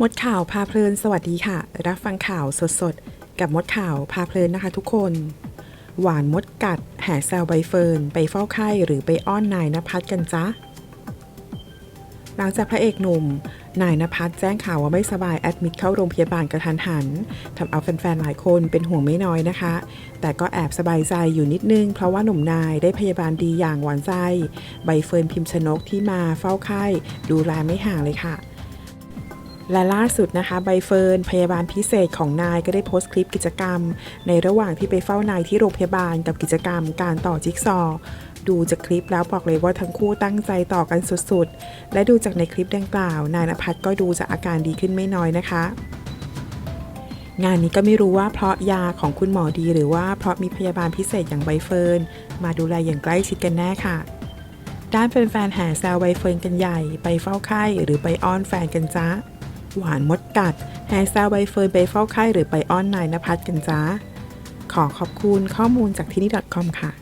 มดข่าวพาเพลินสวัสดีค่ะ รับฟังข่าวสดๆ กับมดข่าวพาเพลินนะคะทุกคน หวานมดกัด แห่แซวใบเฟิร์น ไปเฝ้าไข้หรือไปอ้อนนายนภัสกันจ๊ะหลังจากพระเอกหนุ่ม นายนภัสแจ้งข่าวว่าไม่สบายแอดมิดเข้าโรงพยาบาลกระทันหันทำเอาแฟนๆหลายคนเป็นห่วงไม่น้อยนะคะ แต่ก็แอบสบายใจอยู่นิดนึง เพราะว่าหนุ่มนายได้พยาบาลดีอย่างหวานใจ ใบเฟิร์นพิมพ์ชนกที่มาเฝ้าไข้ดูแลไม่ห่างเลยค่ะ และล่าสุดนะคะใบเฟิร์นพยาบาลพิเศษของนายก็ได้โพสต์คลิปกิจกรรม ในระหว่างที่ไปเฝ้านายที่โรงพยาบาลกับกิจกรรมการต่อจิ๊กซอว์ดูจากคลิปแล้วบอกเลยว่าทั้งคู่ตั้งใจต่อกันสุดๆ และดูจากในคลิปดังกล่าว นายนภัสก็ดูจะอาการดีขึ้นไม่น้อยนะคะ งานนี้ก็ไม่รู้ว่าเพราะยาของคุณหมอดี หรือว่าเพราะมีพยาบาลพิเศษอย่างใบเฟิร์นมาดูแลอย่างใกล้ชิดกันแน่ค่ะด้านแฟนๆแห่แซวใบเฟิร์นกันใหญ่ ไปเฝ้าไข้หรือไปอ้อนแฟนกันจ้า หวานมดกัดแห่แซาใบเฟิร์นไปเฝ้าไข้หรือไปอ้อนนายนภัสกันจ้า ขอขอบคุณข้อมูลจากที่นี่ .com ค่ะ